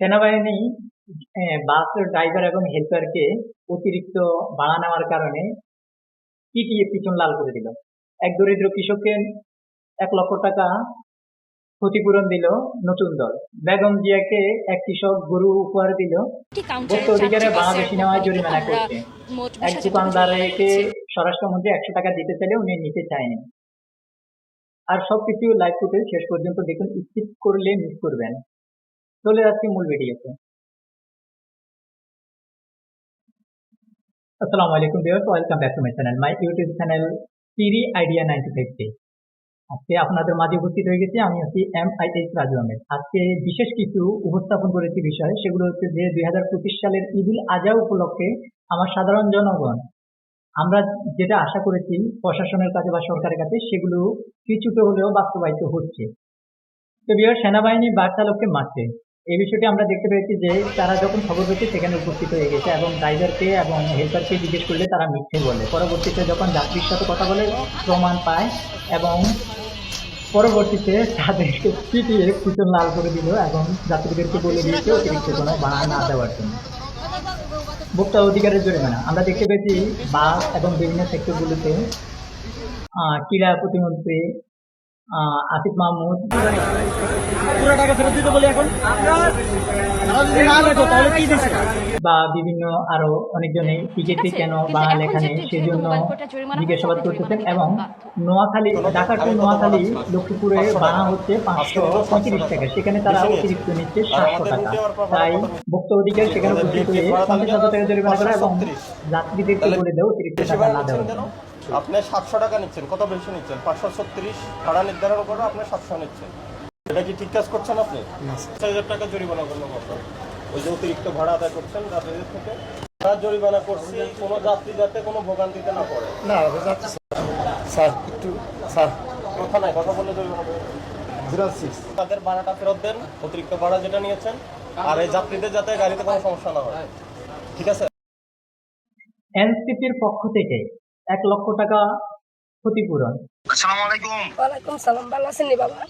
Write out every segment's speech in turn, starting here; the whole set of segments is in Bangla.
সেনাবাহিনী বাস ড্রাইভার এবং হেল্পারকে অতিরিক্ত ভাড়া নেওয়ার কারণে পিটিয়ে পিছন লাল করে দিল? এক দরিদ্র কৃষককে এক লক্ষ টাকা ক্ষতিপূরণ দিল নতুন দল। বেগম জিয়াকে এক কৃষক গরু উপহার দিল। ভোক্তা অধিকারে বাংলাদেশি বাসের নেওয়ায় জরিমানা করছে। এক দোকানদারকে স্বরাষ্ট্রমন্ত্রী একশো টাকা দিতে চাইলে উনি নিতে চায়নি। আর সবকিছু লাইভ ফুটেজ শেষ পর্যন্ত দেখুন। স্কিপ করলে মিস করবেন। চলে যাচ্ছি মূল ভিডিওতে আসসালামু আলাইকুম viewers welcome back to my channel my YouTube channel Siri idea ninety five আজকে আপনাদের মাঝে উপস্থিত হয়ে গেছি, আমি আছি M I H Raju Ahmed. আজকে বিশেষ কিছু উপস্থাপন করেছি বিষয়, সেগুলো হচ্ছে যে দুই হাজার পঁচিশ সালের ঈদুল আজহা উপলক্ষে আমার সাধারণ জনগণ, আমরা যেটা আশা করেছি প্রশাসনের কাছে বা সরকারের কাছে, সেগুলো কিছুটা হলেও বাস্তবায়িত হচ্ছে। তো বিহার সেনাবাহিনী বাস চালককে মারছে। এই বিষয়টি আমরা দেখতে পেয়েছি যে তারা যখন খবর পেয়েছে, সেখানে উপস্থিত হয়ে গেছে এবং ড্রাইভারকে এবং হেল্পারকে জিজ্ঞেস করলে তারা মিথ্যে বলে। পরবর্তীতে যখন যাত্রীর সাথে কথা বলে, প্রমাণ পায় এবং পরবর্তীতে তাদেরকে পিটিয়ে পিছন লাল করে দিল এবং যাত্রীদেরকে বলে দিয়েছে অতিরিক্ত কোনো ভাড়া না দেওয়ার জন্য। ভোক্তা অধিকারের জরিমানা। আমরা দেখতে পেয়েছি বাস এবং বিভিন্ন সেক্টরগুলোতে ক্রীড়া প্রতিমন্ত্রী আসিফ মাহমুদ। পুরো টাকা ফেরত দিতে বলি এখন? তারা যদি না লেখো তাহলে কি দিচ্ছে বা বিভিন্ন আরও অনেকজনে টিকিটে কেন বাংলা লেখা নেই সেই জন্য জিজ্ঞাসাবাদ করতেছেন এবং নোয়াখালী ঢাকা টু নোয়াখালী লক্ষ্মীপুরে ভাড়া হচ্ছে পাঁচশো পঁয়ত্রিশ টাকা। সেখানে তারা অতিরিক্ত নিচ্ছে সাতশো টাকা। তাই ভোক্তা অধিকার সেখানে উপস্থিত হয়ে পঞ্চাশ হাজার টাকা জরিমানা করা এবং যাত্রীদেরকে বলে দেয় অতিরিক্ত টাকা না জন্য আপনি সাতশো টাকা নিচ্ছেন। কত বেশি নিচ্ছেন? পাঁচশো ছত্রিশ ভাড়া নির্ধারণ করে আপনি সাতশো নিচ্ছেন। এটা কি ঠিক কাজ করছেন আপনি? পাঁচ হাজার টাকা জরিমানা আপনার ওই যে অতিরিক্ত ভাড়া আদায় করছেন যাত্রীদের থেকে? তারা জরিমানা করছি কোনো যাত্রী যাতে কোনো ভোগান্তিতে না পড়ে। না স্যার একটু স্যার। কথা নাই কথা বললে জরিমানা জিরো সিক্স তাদের ভাড়াটা ফেরত দেন অতিরিক্ত ভাড়া যেটা নিয়েছেন আর এই যাত্রীদের যাতে গাড়িতে কোনো সমস্যা না হয়। ঠিক আছে? এনসিপির পক্ষ থেকে এক লক্ষ টাকা ক্ষতিপূরণ। আসসালামু আলাইকুম। ওয়ালাইকুম সালাম ভালো আছেন বাবা?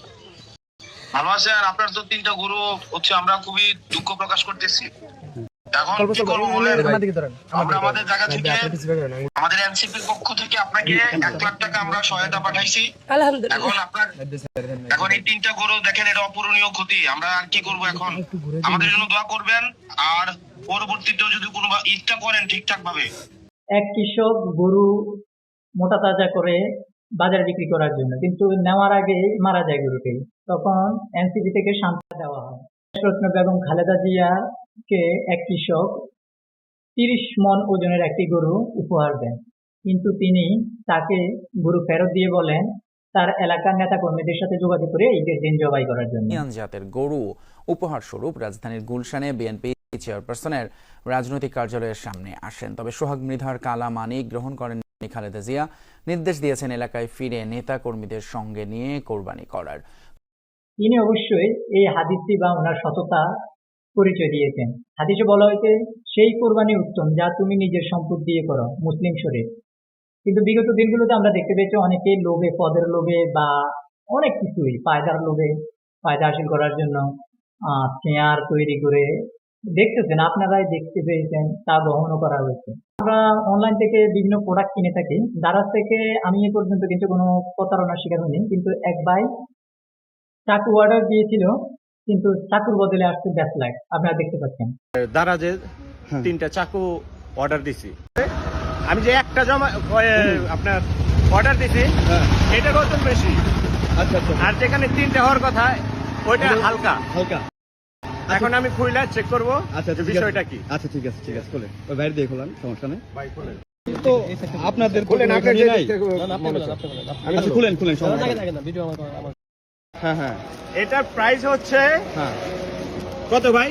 ভালো আছেন আপনার তো তিনটা গরু হচ্ছে আমরা খুবই দুঃখ প্রকাশ করতেছি। এখন কি করব বলেন? আমরা আমাদের জায়গা থেকে আমাদের এনসিপির পক্ষ থেকে আপনাকে এক লাখ টাকা আমরা সহায়তা পাঠাইছি। এখন আপনার এখন এই তিনটা গরু দেখেন এটা অপূরণীয় ক্ষতি। আমরা আর কি করব এখন? আমাদের জন্য দোয়া করবেন আর পরবর্তীতেও যদি কোনো ঈদটা করেন ঠিকঠাক ভাবে এক কৃষক গরু মোটা তাজা করে বাজার বিক্রি করার জন্য, কিন্তু নেওয়ার আগে মারা যায় গরুটি। তখন এনসিপি থেকে সান্ত্বনা দেওয়া হয়। রত্ন বেগম খালেদা জিয়াকে এক কৃষক তিরিশ মন ওজনের একটি গরু উপহার দেন, কিন্তু তিনি তাকে গরু ফেরত দিয়ে বলেন, তার এলাকার নেতা কর্মীদের সাথে যোগাযোগ করে ঈদের দিন জবাই করার জন্য। গরু উপহার স্বরূপ রাজধানীর গুলশানে বিএনপি চেয়ারপারসনের রাজনৈতিক কার্যালয়ের সামনে আসেন। তবে সোহাগ মৃধার কালা মানিক গ্রহণ করেন খালেদা জিয়া। নির্দেশ দিয়েছেন এলাকায় ফিরে নেতা কর্মীদের সঙ্গে নিয়ে কোরবানি করার। তিনি অবশ্যই এই হাদিসটি বা ওনার সততা পরিচয় দিয়েছেন। হাদিসে বলা হয়েছে, সেই কোরবানি উত্তম যা তুমি নিজের সম্পদ দিয়ে করো, মুসলিম শরীর। কিন্তু বিগত দিনগুলোতে আমরা দেখতে পেয়েছি অনেকে লোভে, পদের লোভে বা অনেক কিছুই, পায়দার লোভে ফায়দা হাসিল করার জন্য চেয়ার তৈরি করে দেখতেছেন আপনারাই দেখতে পেয়েছেন তা বহনও করা হয়েছে। আমরা অনলাইন থেকে বিভিন্ন প্রোডাক্ট কিনে থাকি। দারাজ থেকে আমি এ পর্যন্ত কিন্তু কোনো প্রতারণার শিকার হইনি কিন্তু এক ভাই চাকু অর্ডার দিয়েছিল কিন্তু চাকুর বদলে আসছে ব্যাস লাইট আপনারা দেখতে পাচ্ছেন। দারাজে তিনটা চাকু অর্ডার দিছি। আমি যে একটা জমা আপনার অর্ডার দিছি এটার ওজন বেশি। আচ্ছা আচ্ছা। আর যেখানে তিনটা হওয়ার কথা ওইটা হালকা। হালকা। এখন আমি খুইলা চেক করব আচ্ছা বিষয়টা কি। আচ্ছা ঠিক আছে ঠিক আছে খোলেন। ওই বাইরে দিয়ে খোলান সমস্যা নেই। তো আপনাদের খুলেন, আচ্ছা খুলেন। হ্যাঁ হ্যাঁ। এটার প্রাইস হচ্ছে হ্যাঁ। কত ভাই?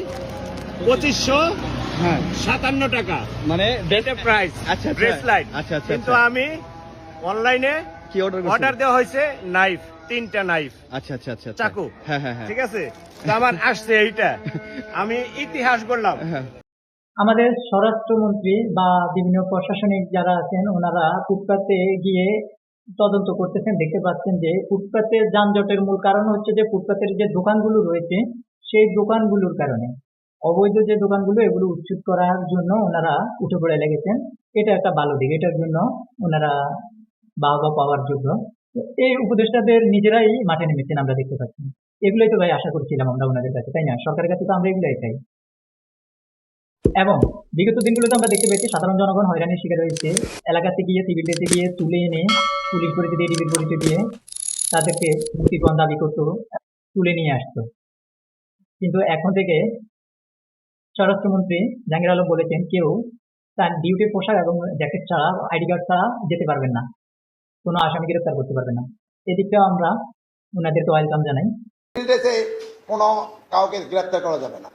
পঁচিশশো হ্যাঁ। সাতান্ন টাকা। মানে প্রাইস আচ্ছা, আচ্ছা। ড্রেস লাইট আচ্ছা, আচ্ছা, কিন্তু আচ্ছা। আমি অনলাইনে কি অর্ডার অর্ডার দেওয়া হয়েছে নাইফ তিনটা নাইফ আচ্ছা আচ্ছা আচ্ছা আচ্ছা। চাকু। হ্যাঁ হ্যাঁ হ্যাঁ। ঠিক আছে? আমার আসছে এইটা। আমি ইতিহাস করলাম আমাদের স্বরাষ্ট্রমন্ত্রী বা বিভিন্ন প্রশাসনিক যারা আছেন ওনারা ফুটপাতে গিয়ে তদন্ত করতেছেন দেখতে পাচ্ছেন যে ফুটপাতের যানজটের মূল কারণ হচ্ছে যে ফুটপাতের যে দোকানগুলো রয়েছে সেই দোকানগুলোর কারণে অবৈধ যে দোকানগুলো এগুলো উচ্ছেদ করার জন্য ওনারা উঠে পড়ে লেগেছেন। এটা একটা ভালো দিক। এটার জন্য ওনারা বাহবা পাওয়ার যোগ্য এই উপদেষ্টাদের নিজেরাই মাঠে নেমেছেন আমরা দেখতে পাচ্ছি। এগুলোই তো ভাই আশা করছিলাম আমরা ওনাদের কাছে, তাই না? সরকারের কাছে তো আমরা এগুলোই চাই। এবং বিগত দিনগুলোতে আমরা দেখতে পেয়েছি, সাধারণ জনগণ হয়রানির শিকার হয়েছে। এলাকাতে গিয়ে সিভিলতে গিয়ে তুলে এনে, পুলিশ পরিচয় দিয়ে, ডিবির পরিচয় দিয়ে তাদেরকে মুক্তিপণ দাবি করতো, তুলে নিয়ে আসতো। কিন্তু এখন থেকে স্বরাষ্ট্রমন্ত্রী জাহাঙ্গীর আলম বলেছেন, কেউ তার ডিউটির পোশাক এবং জ্যাকেট ছাড়া, আইডি কার্ড ছাড়া যেতে পারবেন না। কোনো আসামি গ্রেপ্তার করতে পারবে না। এদিকটাও আমরা ওনাদেরকে ওয়েলকাম জানাই। ড্রেসে কোনো কাউকে গ্রেপ্তার করা যাবে না।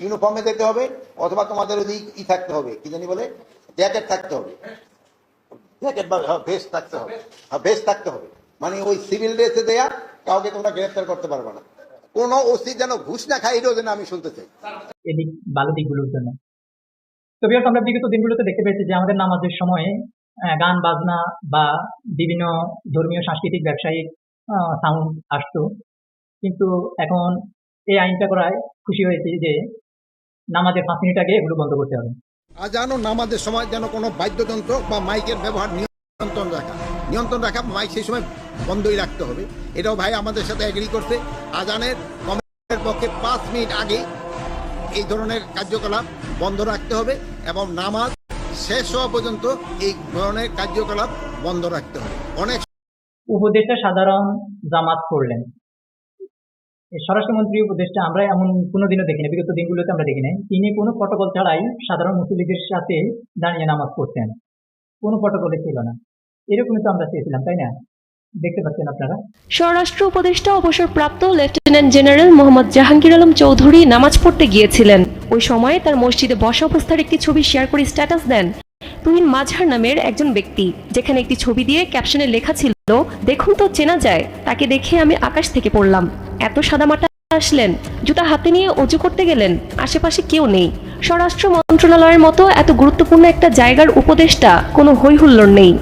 ইউনিফর্মে যেতে হবে অথবা তোমাদের ওই ই থাকতে হবে কি জানি বলে? জ্যাকেট থাকতে হবে। জ্যাকেট বা ভেস্ট থাকতে হবে। ভেস্ট থাকতে হবে। মানে ওই সিভিল ড্রেসে দেয়া কাউকে তোমরা গ্রেপ্তার করতে পারবে না। কোনো ওসি যেন ঘুষ না খাই এটাও যেন আমি শুনতে চাই। এদিক ভালো দিকগুলোর জন্য। তো আমরা বিগত দিনগুলোতে দেখতে পেয়েছি যে আমাদের নামাজের সময়ে গান, বাজনা বা বিভিন্ন ধর্মীয়, সাংস্কৃতিক, ব্যবসায়িক সাউন্ড আসতো। কিন্তু এখন এই আইনটা করায় খুশি হয়েছি যে নামাজের পাঁচ মিনিট আগে এগুলো বন্ধ করতে হবে। আজান ও নামাজের সময় যেন কোনো বাদ্যযন্ত্র বা মাইকের ব্যবহার নিয়ন্ত্রণ রাখা নিয়ন্ত্রণ রাখা, মাইক সেই সময় বন্ধই রাখতে হবে। এটাও ভাই আমাদের সাথে এগ্রি করছে। আজানের কমেন্টের পক্ষে পাঁচ মিনিট আগে এই ধরনের কার্যকলাপ বন্ধ রাখতে হবে এবং নামাজ শেষ হওয়া পর্যন্ত এই ধরনের কার্যকলাপ বন্ধ রাখতে হবে। অনেক উপদেষ্টা সাধারণ জামাত করলেন। স্বরাষ্ট্রমন্ত্রী উপদেষ্টা, আমরা এমন কোনোদিনও দেখি না বিগত দিনগুলোতে আমরা দেখি নাই তিনি কোনো প্রটোকল ছাড়াই সাধারণ মুসলিমদের সাথে দাঁড়িয়ে নামাজ পড়তেন। কোনো প্রটোকলে ছিল না। এরকমই তো আমরা চেয়েছিলাম, তাই না? দেখতে পাচ্ছেন আপনারা। স্বরাষ্ট্র উপদেষ্টা অবসরপ্রাপ্ত লেফটেন্যান্ট জেনারেল মোহাম্মদ জাহাঙ্গীর আলম চৌধুরী নামাজ পড়তে গিয়েছিলেন। ওই সময়ে তার মসজিদে বসা অবস্থার একটি ছবি শেয়ার করে স্ট্যাটাস দেন। তুহিন মাঝহার নামের একজন ব্যক্তি, যেখানে একটি ছবি দিয়ে ক্যাপশনে লেখা ছিল, দেখুন তো, চেনা যায়, তাকে দেখে আমি আকাশ থেকে পড়লাম। এত সাদামাটা আসলেন, জুতা হাতে নিয়ে অজু করতে গেলেন, আশেপাশে কেউ নেই। স্বরাষ্ট্র মন্ত্রণালয়ের মতো এত গুরুত্বপূর্ণ একটা জায়গার উপদেষ্টা কোনো হৈহুল্লোড় নেই।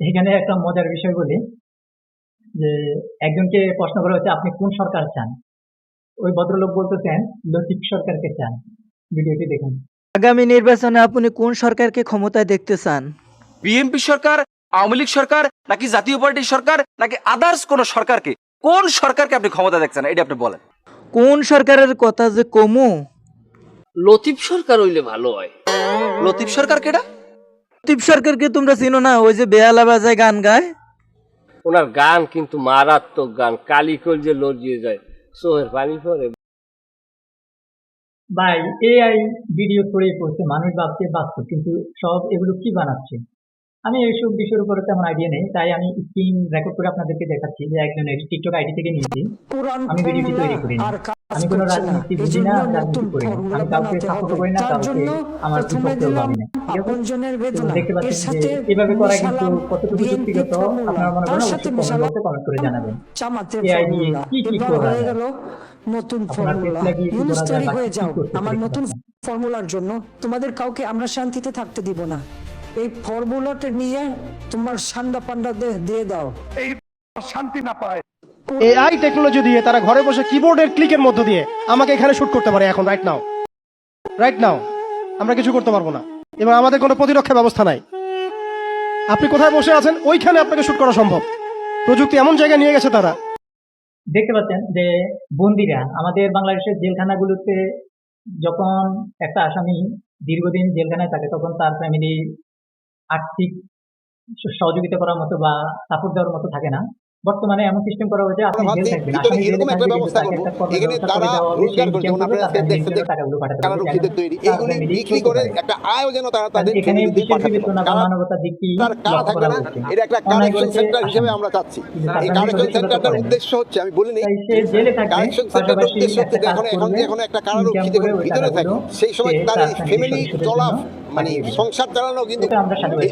এখানে একটা মজার বিষয় বলি যে একজনকে প্রশ্ন করা হচ্ছে আপনি কোন সরকার চান? ওই ভদ্রলোক বলতেছেন লতিফ সরকারকে চান। ভিডিওটি দেখুন। আগামী নির্বাচনে আপনি কোন সরকারকে ক্ষমতায় দেখতে চান? বিএনপি সরকার আওয়ামী লীগ সরকার নাকি জাতীয় পার্টির সরকার নাকি আদার্স কোন সরকারকে? কোন সরকারকে আপনি ক্ষমতা দেখছেন এটা আপনি বলেন। কোন সরকারের কথা যে কমু? লতিফ সরকার হইলে ভালো হয়। লতিফ সরকার কেডা? টিপ সরকারকে তোমরা চিনো না? ওই যে বেহালা বাজায় গান গায়। ওনার গান কিন্তু মারাত্মক গান কালিকল যে লজিয়ে যায় সোহের পানি পরে। ভাই এআই ভিডিও করে করছে মানুষ ভাবছে বাস্তব কিন্তু সব এগুলো কি বানাচ্ছে? আমি এইসব বিষয়ের উপরে তেমন আইডিয়া নেই। তাই আমি স্ক্রিন রেকর্ড করে আপনাদেরকে দেখাচ্ছি যে একজনের টিকটক আইডি থেকে নিয়েছি। আমি ভিডিওটি তৈরি করিনি। আমি কোনো রাজনীতি বুঝি না রাজনীতি করি না। আমি কাউকে সাপোর্ট করি না কাউকে আমার বিপক্ষেও ভাবি না। দেখতে পাচ্ছেন যে এভাবে করা কিন্তু কতটুকু যুক্তিগত আপনারা মনে করেন অবশ্যই কমেন্ট বক্সে কমেন্ট করে জানাবেন। কি কি করা নতুন ফর্মুলা করা হয়ে যাও। আমার নতুন ফর্মুলার জন্য। তোমাদের কাউকে আমরা শান্তিতে থাকতে দিব না। এই ফর্মুলাটা নিয়ে তোমার সান্ডা পান্ডা দিয়ে দাও। এই শান্তি না পায়। এআই টেকনোলজি দিয়ে তারা ঘরে বসে কিবোর্ডের ক্লিকের মধ্য দিয়ে আমাকে এখানে শুট করতে পারে এখন রাইট নাও রাইট নাও আমরা কিছু করতে পারব না। এবং আমাদের কোনো প্রতিরক্ষা ব্যবস্থা নাই। আপনি কোথায় বসে আছেন? ওইখানে আপনাকে শুট করা সম্ভব। প্রযুক্তি এমন জায়গায় নিয়ে গেছে তারা। দেখতে পাচ্ছেন যে বন্দিরা আমাদের বাংলাদেশের জেলখানাগুলোতে যখন একটা আসামি দীর্ঘদিন জেলখানায় থাকে তখন তার ফ্যামিলি আর্থিক সহযোগিতা করার মতো বা সাপোর্ট দেওয়ার মতো থাকে না। বর্তমানে এমন সিস্টেম করা হয়েছে আপনি জেল থাকবেন। জেলে এরকম একটা ব্যবস্থা করব। এখানে রোজগার করে তার family দেখছেন জন্য টাকাগুলো পাঠাতে রক্ষীদের তৈরি এইগুলি বিক্রি করে একটা আয়ও যেন তারা তাদের এখানে পাঠাতে দিকটি তার থাকবে না। এটা একটা কারেকশন সেন্টার হিসেবে আমরা চাচ্ছি। এই কারেকশন সেন্টারটার উদ্দেশ্য হচ্ছে আমি বলিনি কারেকশন উদ্দেশ্য হচ্ছে এখন এখন একটা কারারক্ষী income যখন ভিতরে থাকে সেই সময় তার ফ্যামিলি চলা মানে সংসার চালানো কিন্তু।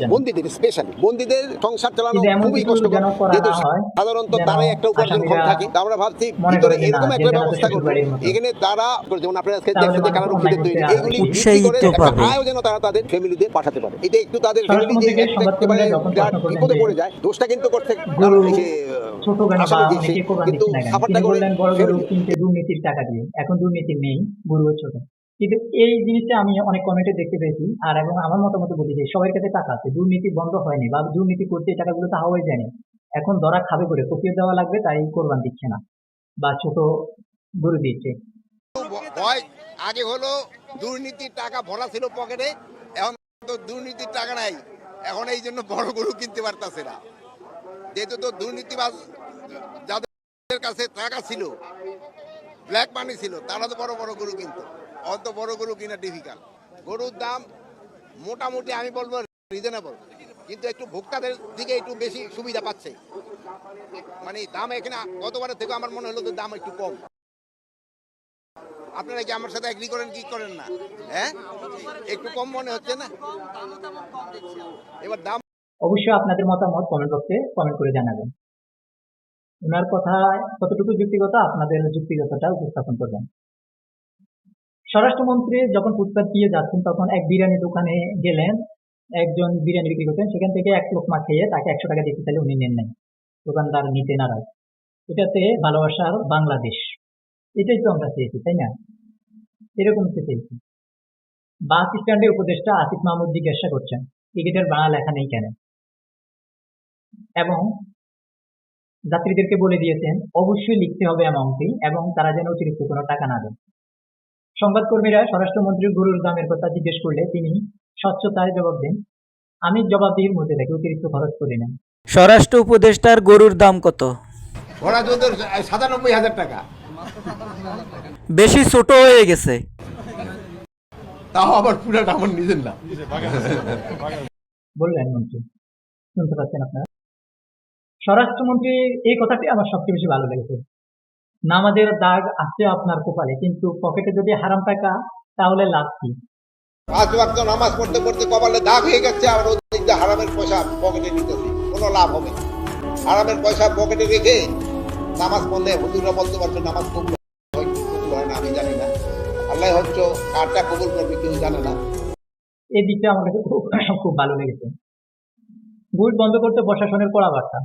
বন্দীদের স্পেশালি বন্দীদের সংসার চালানো খুবই কষ্টকর। যেহেতু সাধারণত তারাই একটা উপার্জনক্ষম আসামিরা থাকে আমরা ভাবছি মনে ভিতরে এরকম একটা ব্যবস্থা করব এখানে তারা যেমন আপনারা আজকে দেখছেন যে তৈরি। এগুলি আর- করে একটা আয়ও যেন তারা তাদের ফ্যামিলিতে পাঠাতে পারে। এটা একটু তাদের ফ্যামিলি যে একেবারে করলেন বিপদে পড়ে যায়। দোষটা কিন্তু করতে গরু ছোট কিন্তু করে দুর্নীতির টাকা দিয়ে। এখন দুর্নীতি নেই গরুও ছোট কিন্তু এই জিনিসটা আমি অনেক কমেন্টে দেখতে পেয়েছি। আর এবং আমার মতামত বলি যে সবার কাছে টাকা আছে, দুর্নীতি বন্ধ হয়নি বা দুর্নীতি করতে এই টাকাগুলো তো হাওয়াই যায়নি এখন ধরা খাবে করে কপিয়ে দেওয়া লাগবে, তাই কোরবান দিচ্ছে না বা ছোট গরু দিচ্ছে। আগে হলো দুর্নীতির টাকা ভরা ছিল পকেটে, এখন তো দুর্নীতির টাকা নাই। এখন এই জন্য বড় গরু কিনতে পারতাছে না। যেহেতু তো দুর্নীতিবাজ যাদের কাছে টাকা ছিল, ব্ল্যাক মানি ছিল, তারা তো বড় বড় গরু কিনতো। অত বড় গরু কিনা ডিফিকাল্ট গরুর দাম মোটামুটি আমি বলব রিজনেবল কিন্তু একটু ভোক্তাদের দিকে একটু বেশি সুবিধা পাচ্ছে। মানে দাম এখানে গতবারের থেকে আমার মনে হলো তো দাম একটু কম। আপনারা কি আমার সাথে এগ্রি করেন কি করেন না? হ্যাঁ? একটু কম মনে হচ্ছে না? এবার দাম অবশ্যই আপনাদের মতামত কমেন্ট বক্সে কমেন্ট করে জানাবেন। ওনার কথা কতটুকু যুক্তিগত, আপনাদের যুক্তিগতটা উপস্থাপন করবেন। স্বরাষ্ট্রমন্ত্রী যখন ফুটপাত দিয়ে যাচ্ছেন, তখন এক বিরিয়ানি দোকানে গেলেন, একজন বিরিয়ানি বিক্রি করতেন সেখান থেকে এক লোকমা খেয়ে তাকে একশো টাকা দিতে চাইলে উনি নেন নাই। দোকানদার নিতে নারাজ। এটাতে ভালোবাসার বাংলাদেশ। এটাই তো আমরা চেয়েছি, তাই না? এরকম তো চেয়েছি। বাস স্ট্যান্ডে উপদেষ্টা আসিফ মাহমুদ জিজ্ঞাসা করছেন টিকিটের বাংলা লেখা নেই কেন? এবং যাত্রীদেরকে বলে দিয়েছেন, অবশ্যই লিখতে হবে অ্যামাউন্টটি এবং তারা যেন অতিরিক্ত কোনো টাকা না দেন। সংবাদকর্মীরা স্বরাষ্ট্রমন্ত্রীর গরুর দামের কথা জিজ্ঞেস করলে তিনি স্বচ্ছতায় জবাব দেন আমি জবাবদিহির মধ্যে থাকি অতিরিক্ত খরচ করি না। স্বরাষ্ট্র উপদেষ্টার গরুর দাম কত? দুধের সাতানব্বই হাজার টাকা। বেশি ছোট হয়ে গেছে। তাও আবার পুরাটা আমার নিজের না। বললেন মন্ত্রী শুনতে পাচ্ছেন আপনারা? স্বরাষ্ট্রমন্ত্রীর এই কথাটি আমার সবচেয়ে বেশি ভালো লেগেছে। নামাজের দাগ আছে আপনার কপালে কিন্তু পকেটে যদি হারাম টাকা তাহলে লাভ কি? পাঁচ ওয়াক্ত নামাজ পড়তে পড়তে কপালে দাগ হয়ে গেছে আর ওদিক হারামের পয়সা পকেটে নিতেছি কোনো লাভ হবে না। হারামের পয়সা পকেটে রেখে নামাজ পড়লে হুজুরা বলতে পারছে নামাজ কবুল হয় কবুল হয় না আমি জানি না। আল্লাহ হচ্ছে কারটা কবুল করবে কেউ জানে না। এই দিকটা আমার কাছে খুব খুব ভালো লেগেছে। বুট বন্ধ করতে প্রশাসনের কড়া বার্তা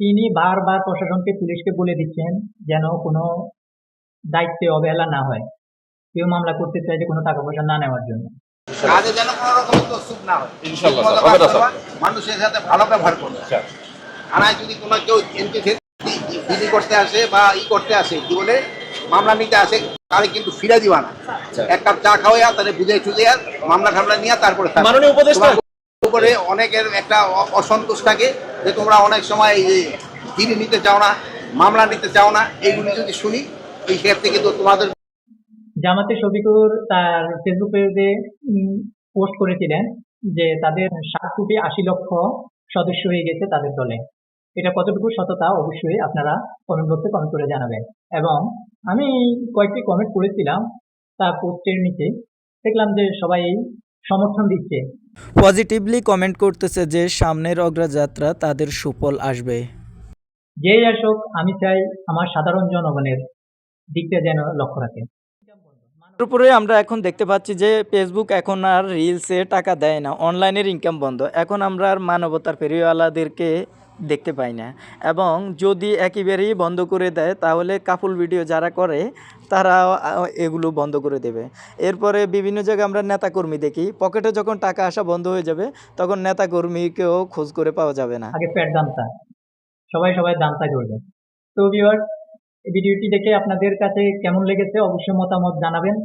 তিনি বারবার প্রশাসনকে পুলিশকে বলে দিচ্ছেন যেন কোনো দায়িত্বে অবহেলা না হয়। কেউ মামলা করতে চাইলে কোনো টাকা পয়সা না নেওয়ার জন্য। কাজে যেন কোনো রকম না হয়। মানুষের সাথে ভালো ব্যবহার করবে থানায় যদি কোনো কেউ করতে আসে বা ই করতে আসে মামলা নিতে আসে তাহলে কিন্তু ফিরে দিবা না। এক কাপ চা খাওয়া তাহলে বুঝে চুঝে মামলা ঠামলা নিয়ে তারপরে উপরে অনেকের একটা অসন্তোষ থাকে। যে তোমরা অনেক সময় এই যে দিদি নিতে চাও না, মামলা নিতে চাও না, এইগুলি যদি শুনি, এই ক্ষেত্রে কিন্তু তোমাদের জামাতে শফিকুর তার ফেসবুক পেজে পোস্ট করেছিলেন যে তাদের সাত কোটি আশি লক্ষ সদস্য হয়ে গেছে তাদের দলে। এটা কতটুকু সততা অবশ্যই আপনারা কমেন্ট বক্সে কমেন্ট করে জানাবেন। এবং আমি কয়েকটি কমেন্ট করেছিলাম তার পোস্টের নিচে। দেখলাম যে সবাই সমর্থন দিচ্ছে। পজিটিভলি কমেন্ট করতেছে যে সামনের অগ্রযাত্রা তাদের সুফল আসবে। যেই আসুক আমি চাই আমার সাধারণ জনগণের দিকটা যেন লক্ষ্য রাখে। উপরে আমরা এখন দেখতে পাচ্ছি যে ফেসবুক এখন আর রিলসে টাকা দেয় না অনলাইনের ইনকাম বন্ধ। এখন আমরা আর মানবতার ফেরিওয়ালাদেরকে দেখতে পাই না। এবং যদি একেবারেই বন্ধ করে দেয়, তাহলে কাপুল ভিডিও যারা করে তারা এগুলো বন্ধ করে দেবে। এরপরে বিভিন্ন জায়গায় আমরা নেতাকর্মী দেখি। পকেটে যখন টাকা আসা বন্ধ হয়ে যাবে, তখন নেতাকর্মীকেও খোঁজ করে পাওয়া যাবে না। আগে পেট দামটা সবাই সবাই দামটা করবে তো ভিউয়ার ভিডিওটি দেখে আপনাদের কাছে কেমন লেগেছে অবশ্যই মতামত জানাবেন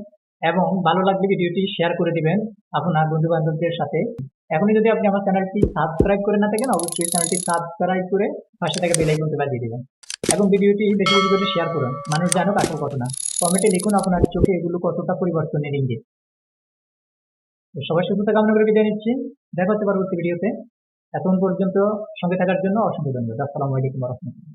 এবং ভালো লাগলে ভিডিওটি শেয়ার করে দিবেন আপনার বন্ধু বান্ধবদের সাথে। এখনই যদি আপনি আমার চ্যানেলটি সাবস্ক্রাইব করে না থাকেন, অবশ্যই চ্যানেলটি সাবস্ক্রাইব করে পাশে থেকে বেল আইকনটি বাজিয়ে দিবেন। এবং ভিডিওটি বেশি বেশি করে শেয়ার করুন। মানুষ জানুক আসল ঘটনা। কমেন্টে লিখুন আপনার চোখে এগুলো কতটা পরিবর্তনের ইঙ্গিত। সবাই সুস্থতা কামনা করে বিদায় নিচ্ছি। দেখা হচ্ছে পরবর্তী ভিডিওতে এতক্ষণ পর্যন্ত সঙ্গে থাকার জন্য অসংখ্য ধন্যবাদ। আসসালামু আলাইকুম রহমতুল্লাহ।